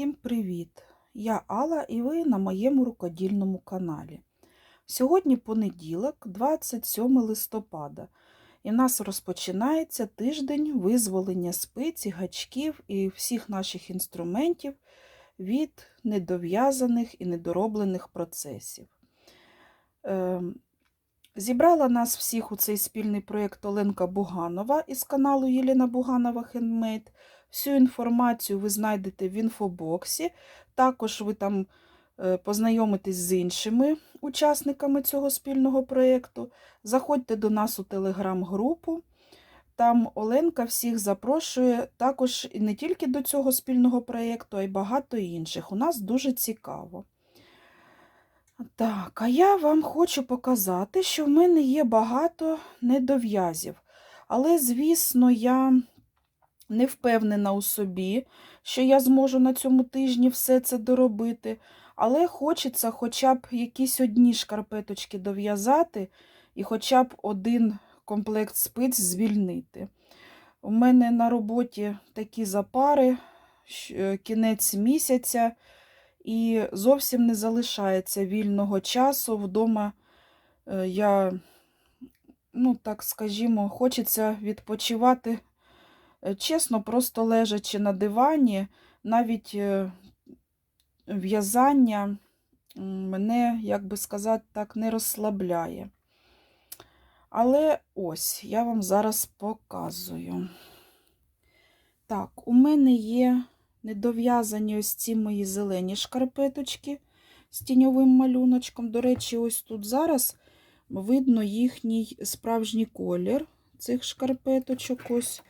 Всім привіт! Я Алла і ви на моєму рукодільному каналі. Сьогодні понеділок, 27 листопада, і в нас розпочинається тиждень визволення спиць, гачків і всіх наших інструментів від недов'язаних і недороблених процесів. Ем, Зібрала нас всіх у цей спільний проєкт Оленка Буганова із каналу Єліна Буганова Хендмейд. Всю інформацію ви знайдете в інфобоксі. Також ви там е, познайомитесь з іншими учасниками цього спільного проєкту. Заходьте до нас у телеграм-групу. Там Оленка всіх запрошує також не тільки до цього спільного проєкту, а й багато інших. У нас дуже цікаво. Так, а я вам хочу показати, що в мене є багато недов'язів. Але, звісно, я не впевнена у собі, що я зможу на цьому тижні все це доробити. Але хочеться хоча б якісь одні шкарпеточки дов'язати і хоча б один комплект спиць звільнити. У мене на роботі такі запари, кінець місяця. І зовсім не залишається вільного часу. Вдома е, я, ну так скажімо, хочеться відпочивати е, чесно, просто лежачи на дивані, навіть е, в'язання мене, як би сказати, так не розслабляє. Але ось я вам зараз показую. Так, у мене є недов'язані ось ці мої зелені шкарпеточки з тіньовим малюночком. До речі, ось тут зараз видно їхній справжній колір цих шкарпеточок. Ось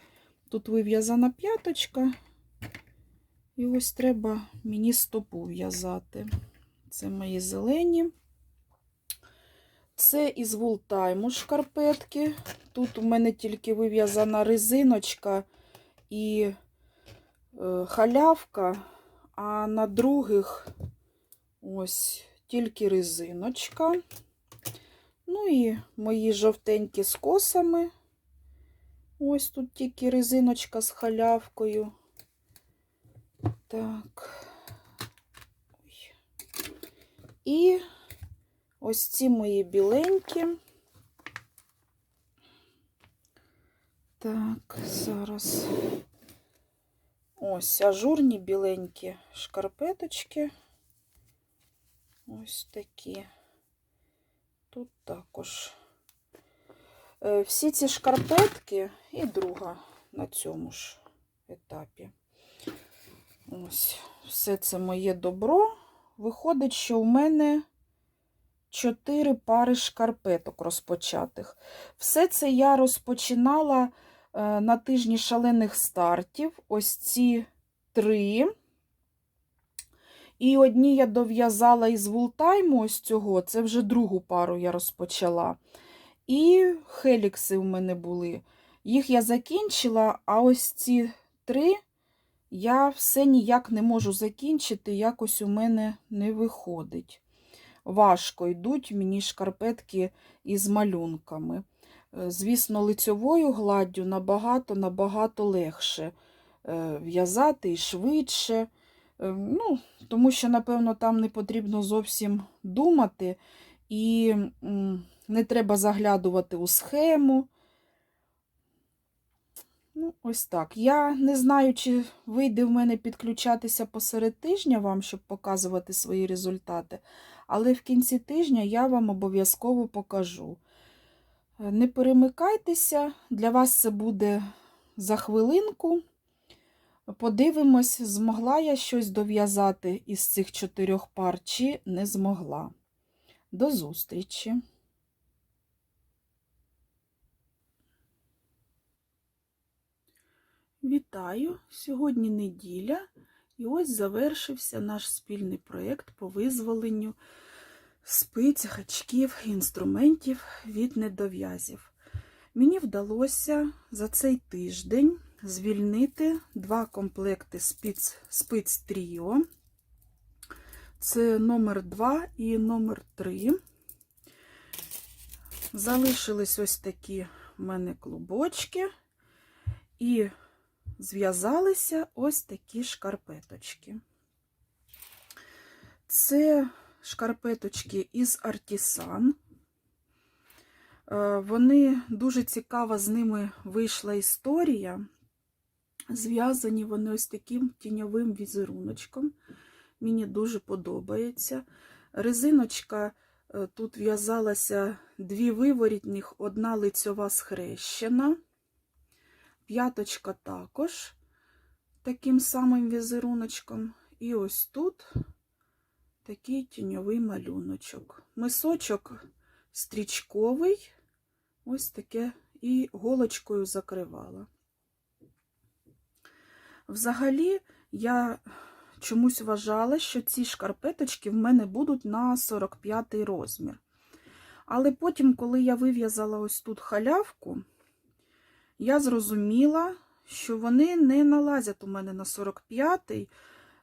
тут вив'язана п'яточка. І ось треба мені стопу в'язати. Це мої зелені. Це із вултайму шкарпетки. Тут у мене тільки вив'язана резиночка і е, халявка, а на других ось тільки резиночка. Ну і мої жовтенькі з косами. Ось тут тільки резиночка з халявкою. Так. Ой. І ось ці мої біленькі. Так, зараз. Ось ажурні біленькі шкарпеточки. Ось такі. Тут також. Е, Всі ці шкарпетки і друга на цьому ж етапі. Ось, все це моє добро. Виходить, що в мене чотири пари шкарпеток розпочатих. Все це я розпочинала е, на тижні шалених стартів. Ось ці три. І одні я дов'язала із вултайму ось цього, це вже другу пару я розпочала. І хелікси в мене були. Їх я закінчила, а ось ці три я все ніяк не можу закінчити, якось у мене не виходить. Важко йдуть мені шкарпетки із малюнками. Е, Звісно, лицьовою гладдю набагато-набагато легше е, в'язати і швидше. Е, Ну, тому що, напевно, там не потрібно зовсім думати, і не треба заглядувати у схему. Ну, ось так. Я не знаю, чи вийде в мене підключатися посеред тижня вам, щоб показувати свої результати, але в кінці тижня я вам обов'язково покажу. Не перемикайтеся, для вас це буде за хвилинку. Подивимось, змогла я щось дов'язати із цих чотирьох пар, чи не змогла. До зустрічі! Вітаю! Сьогодні неділя, і ось завершився наш спільний проєкт по визволенню спиць, гачків, інструментів від недов'язів. Мені вдалося за цей тиждень звільнити два комплекти спиць, спиць Тріо. Це номер 2 і номер 3. Залишились ось такі в мене клубочки. І зв'язалися ось такі шкарпеточки. Це шкарпеточки із Артісан. Е, Вони дуже цікава з ними вийшла історія. Зв'язані вони ось таким тіньовим візеруночком. Мені дуже подобається. Резиночка е, тут в'язалася дві виворітних, одна лицьова схрещена. П'яточка також таким самим візеруночком. І ось тут такий тіньовий малюночок. Мисочок стрічковий, ось таке, і голочкою закривала. Взагалі, я чомусь вважала, що ці шкарпеточки в мене будуть на 45 розмір. Але потім, коли я вив'язала ось тут халявку, я зрозуміла, що вони не налазять у мене на 45-й,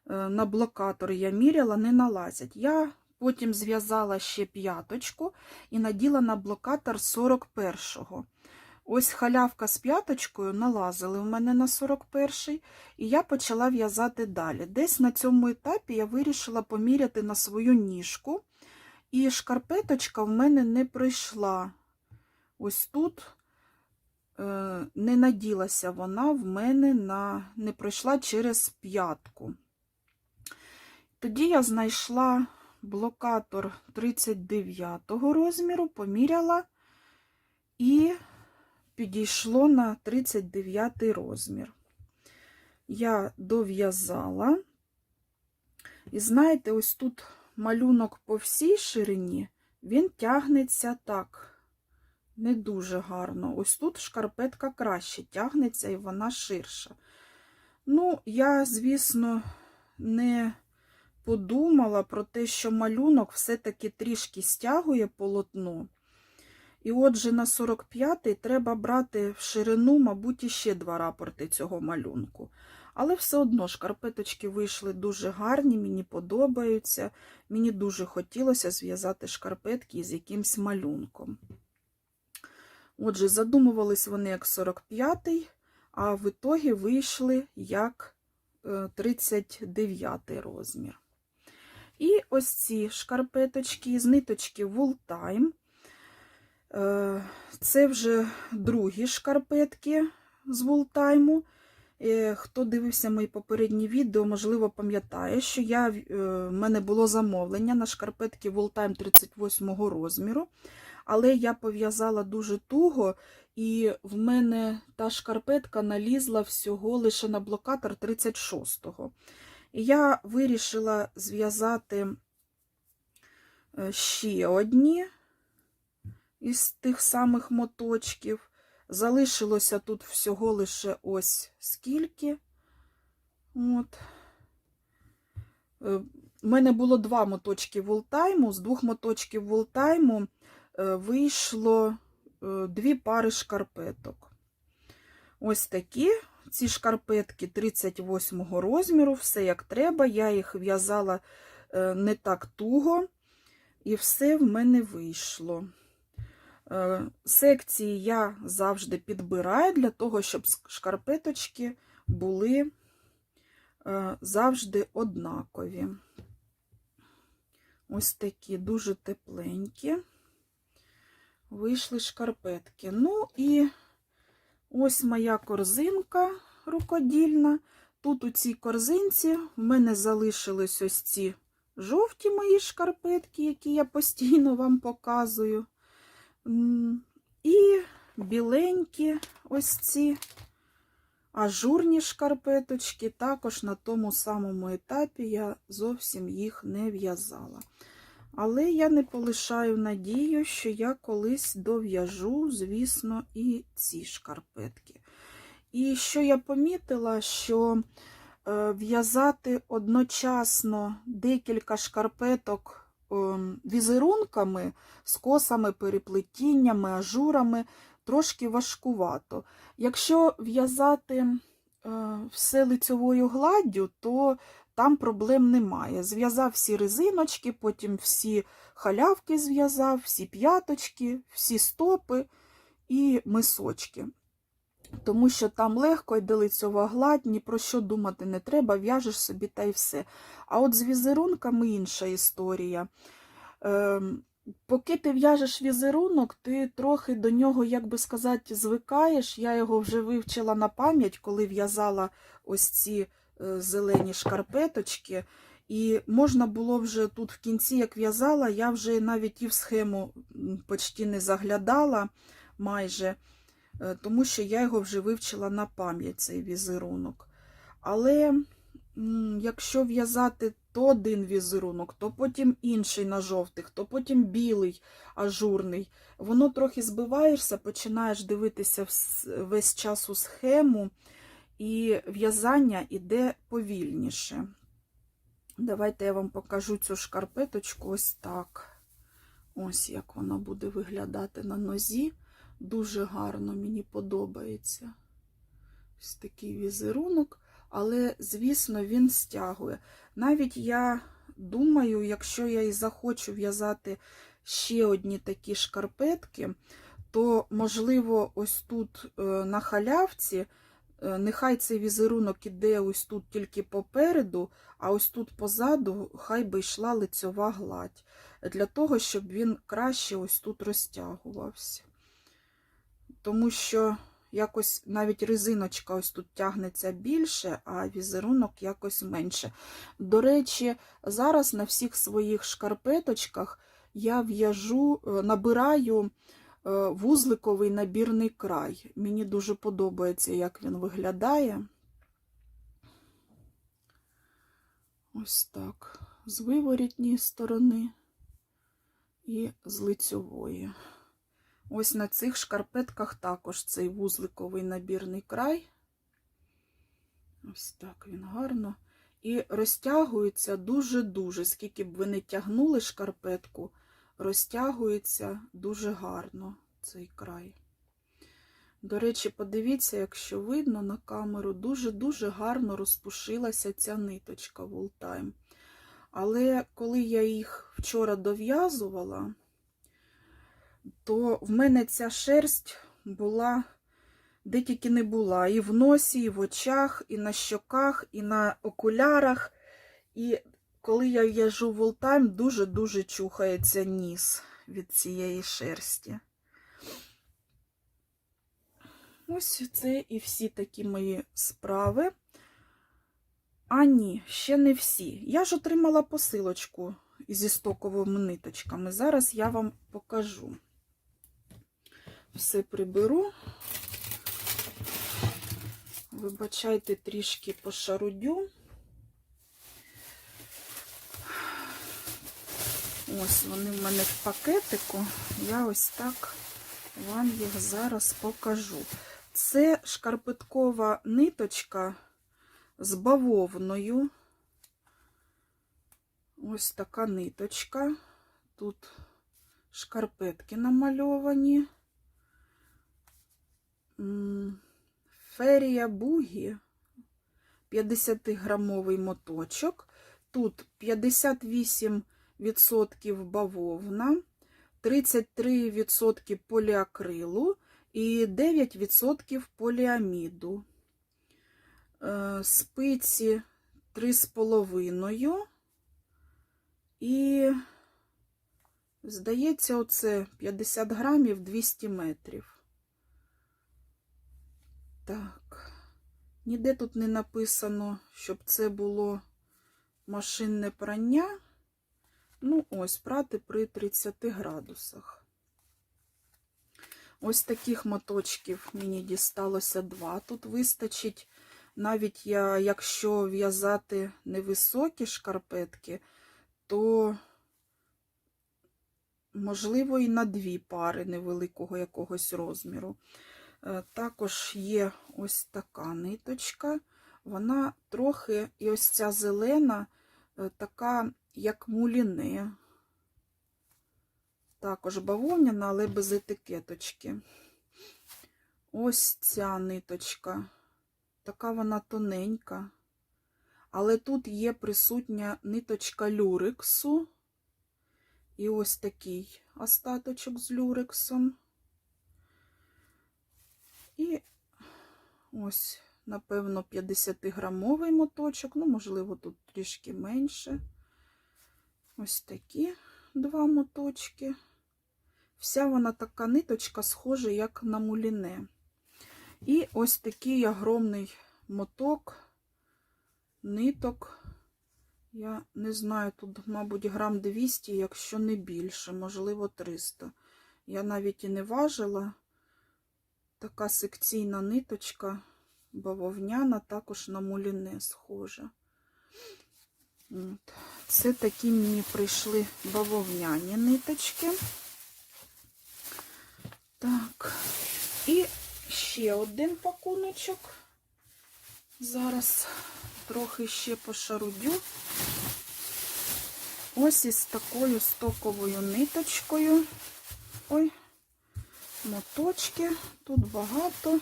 е, на блокатор я міряла, не налазять. Я потім зв'язала ще п'яточку і наділа на блокатор 41-го. Ось халявка з п'яточкою налазили в мене на 41-й, і я почала в'язати далі. Десь на цьому етапі я вирішила поміряти на свою ніжку, і шкарпеточка в мене не пройшла. Ось тут не наділася вона в мене на не пройшла через п'ятку. Тоді я знайшла блокатор 39 розміру, поміряла і підійшло на 39 розмір. Я дов'язала. І знаєте, ось тут малюнок по всій ширині, він тягнеться так, не дуже гарно. Ось тут шкарпетка краще тягнеться і вона ширша. Ну, я, звісно, не подумала про те, що малюнок все-таки трішки стягує полотно. І отже, на 45-й треба брати в ширину, мабуть, іще два рапорти цього малюнку. Але все одно шкарпеточки вийшли дуже гарні, мені подобаються. Мені дуже хотілося зв'язати шкарпетки з якимсь малюнком. Отже, задумувались вони як 45-й, а в ітогі вийшли як 39 розмір. І ось ці шкарпеточки з ниточки Time. Е, Це вже другі шкарпетки з Вултайму. Хто дивився мої попередні відео, можливо, пам'ятає, що я, в мене було замовлення на шкарпетки Вултайм 38 розміру, але я пов'язала дуже туго, і в мене та шкарпетка налізла всього лише на блокатор 36-го. І я вирішила зв'язати е, ще одні із тих самих моточків. Залишилося тут всього лише ось скільки. От. У мене було два моточки волтайму. З двох моточків волтайму е, вийшло е, дві пари шкарпеток. Ось такі. Ці шкарпетки 38 розміру, все як треба. Я їх в'язала е, не так туго, і все в мене вийшло. Секції я завжди підбираю для того, щоб шкарпеточки були завжди однакові. Ось такі дуже тепленькі. Вийшли шкарпетки. Ну і ось моя корзинка рукодільна. Тут у цій корзинці в мене залишились ось ці жовті мої шкарпетки, які я постійно вам показую. І біленькі ось ці ажурні шкарпеточки, також на тому самому етапі я зовсім їх не в'язала. Але я не полишаю надію, що я колись дов'яжу, звісно, і ці шкарпетки. І що я помітила, що е, в'язати одночасно декілька шкарпеток Ем, візерунками, скосами, переплетіннями, ажурами трошки важкувато. Якщо в'язати е, все лицьовою гладдю, то там проблем немає. Зв'язав всі резиночки, потім всі халявки зв'язав, всі п'яточки, всі стопи і мисочки. тому що там легко йде лицьова гладь, ні про що думати не треба, в'яжеш собі та й все. А от з візерунками інша історія. Ем, Поки ти в'яжеш візерунок, ти трохи до нього, як би сказати, звикаєш. Я його вже вивчила на пам'ять, коли в'язала ось ці зелені шкарпеточки. І можна було вже тут в кінці, як в'язала, я вже навіть і в схему почти не заглядала майже, е, тому що я його вже вивчила на пам'ять, цей візерунок. Але якщо в'язати то один візерунок, то потім інший на жовтих, то потім білий ажурний, воно трохи збиваєшся, починаєш дивитися весь час у схему, і в'язання іде повільніше. Давайте я вам покажу цю шкарпеточку ось так. Ось як вона буде виглядати на нозі. Дуже гарно мені подобається. Ось такий візерунок, але, звісно, він стягує. Навіть я думаю, якщо я і захочу в'язати ще одні такі шкарпетки, то, можливо, ось тут е, на халявці, нехай цей візерунок іде ось тут тільки попереду, а ось тут позаду хай би йшла лицьова гладь, для того, щоб він краще ось тут розтягувався. Тому що якось навіть резиночка ось тут тягнеться більше, а візерунок якось менше. До речі, зараз на всіх своїх шкарпеточках я в'яжу, е, набираю е, вузликовий набірний край. Мені дуже подобається, як він виглядає. Ось так. З виворітньої сторони і з лицьової. Ось на цих шкарпетках також цей вузликовий набірний край. Ось так він гарно. І розтягується дуже-дуже, скільки б ви не тягнули шкарпетку, розтягується дуже гарно цей край. До речі, подивіться, якщо видно на камеру, дуже-дуже гарно розпушилася ця ниточка Wooltime. Але коли я їх вчора дов'язувала, то в мене ця шерсть була де тільки не була. І в носі, і в очах, і на щоках, і на окулярах. І коли я в'яжу волтайм, дуже-дуже чухається ніс від цієї шерсті. Ось це і всі такі мої справи. А ні, ще не всі. Я ж отримала посилочку зі стоковими ниточками. Зараз я вам покажу. Все приберу. Вибачайте, трішки пошарудю. Ось вони в мене в пакетику. Я ось так вам їх зараз покажу. Це шкарпеткова ниточка з бавовною. Ось така ниточка. Тут шкарпетки намальовані. Ферія бугі 50-грамовий моточок. Тут 58% бавовна, 33% поліакрилу і 9% поліаміду. Е, Спиці 3,5 і, здається, оце 50 грамів 200 метрів. Так, ніде тут не написано, щоб це було машинне прання. Ну, ось, прати при 30 градусах. Ось таких моточків мені дісталося два. Тут вистачить, навіть я, якщо в'язати невисокі шкарпетки, то, можливо, і на дві пари невеликого якогось розміру. Е, Також є ось така ниточка. Вона трохи, і ось ця зелена, е, така, як муліне. Також бавовняна, але без етикеточки. Ось ця ниточка. Така вона тоненька. Але тут є присутня ниточка люрексу. І ось такий остаточок з люрексом. І ось, напевно, 50-грамовий моточок, ну, можливо, тут трішки менше. Ось такі два моточки. Вся вона така ниточка схожа, як на муліне. І ось такий огромний моток ниток. Я не знаю, тут, мабуть, грам 200, якщо не більше, можливо, 300. Я навіть і не важила. Така секційна ниточка бавовняна, також на муліне схожа. Це такі мені прийшли бавовняні ниточки. Так, і ще один пакуночок. Зараз трохи ще пошарудю. Ось із такою стоковою ниточкою. Ой, моточки, тут багато.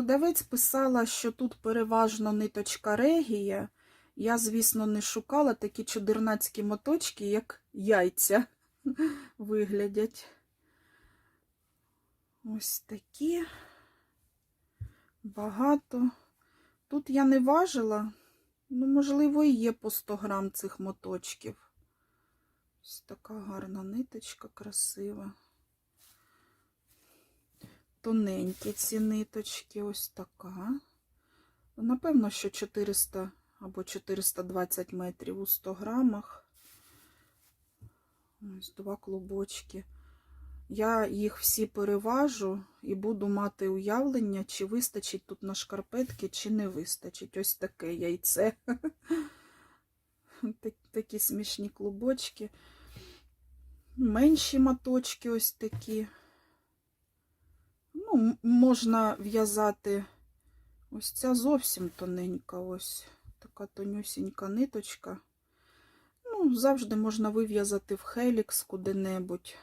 Продавець писала, що тут переважно ниточка регія. Я, звісно, не шукала такі чудернацькі моточки, як яйця виглядять. Ось такі. Багато. Тут я не важила, ну, можливо, і є по 100 грам цих моточків. Ось така гарна ниточка, красива. Тоненькі ці ниточки, ось така. Напевно, що 400 або 420 метрів у 100 грамах. Ось два клубочки. Я їх всі переважу і буду мати уявлення, чи вистачить тут на шкарпетки, чи не вистачить. Ось таке яйце. Такі смішні клубочки. Менші моточки ось такі. Ну, можна в'язати ось ця зовсім тоненька, ось така тонюсінька ниточка. Ну, завжди можна вив'язати в хелікс куди-небудь.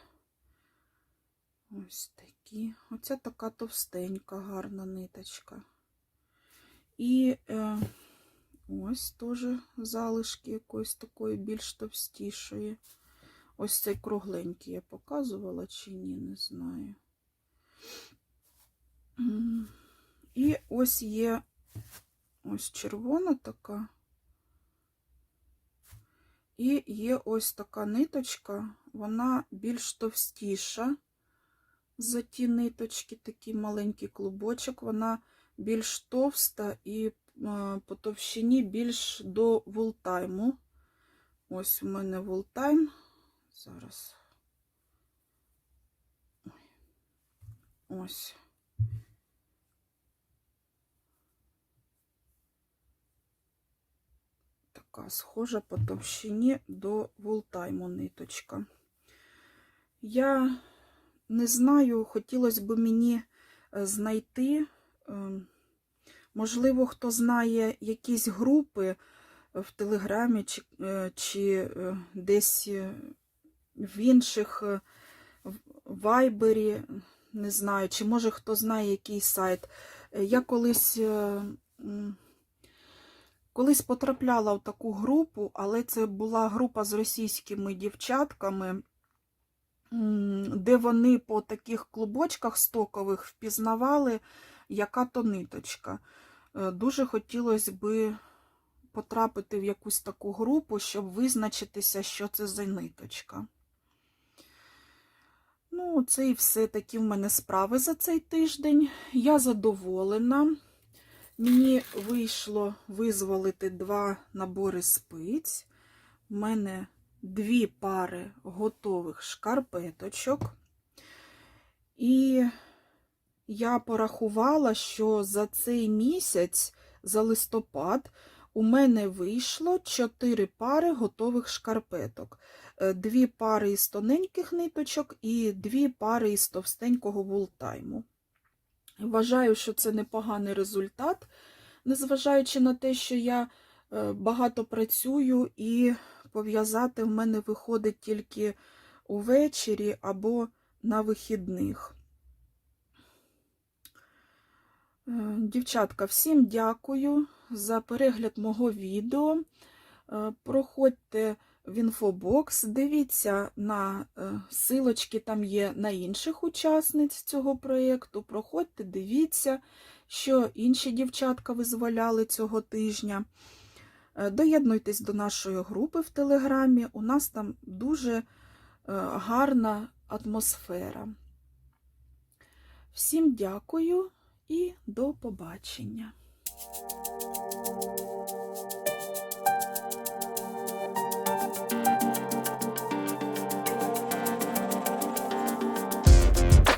Ось такі. Оця така товстенька, гарна ниточка. І е, ось теж залишки якоїсь такої більш товстішої. Ось цей кругленький я показувала чи ні, не знаю. І ось є ось червона така. І є ось така ниточка, вона більш товстіша за ті ниточки, такий маленький клубочок, вона більш товста і е, по товщині більш до вултайму. Ось у мене вултайм. Зараз. Ось. Така схожа по товщині до вултайму ниточка. Я не знаю, хотілося б мені е, знайти, е, можливо, хто знає якісь групи в Телеграмі чи, е, чи десь в інших Вайбері, не знаю, чи може хто знає який сайт. Я колись. Колись потрапляла в таку групу, але це була група з російськими дівчатками, де вони по таких клубочках стокових впізнавали, яка то ниточка. Е, Дуже хотілося би потрапити в якусь таку групу, щоб визначитися, що це за ниточка. Ну, це і все такі в мене справи за цей тиждень. Я задоволена. Мені вийшло визволити два набори спиць. У мене дві пари готових шкарпеточок. І я порахувала, що за цей місяць, за листопад, у мене вийшло 4 пари готових шкарпеток. Е, Дві пари із тоненьких ниточок і дві пари із товстенького вултайму. Вважаю, що це непоганий результат, незважаючи на те, що я е, багато працюю і пов'язати в мене виходить тільки увечері або на вихідних. Е, Дівчатка, всім дякую за перегляд мого відео. Е, Проходьте в інфобокс, дивіться на е, силочки, там є на інших учасниць цього проєкту. Проходьте, дивіться, що інші дівчатка визволяли цього тижня. Е, Доєднуйтесь до нашої групи в Телеграмі. У нас там дуже е, гарна атмосфера. Всім дякую і до побачення.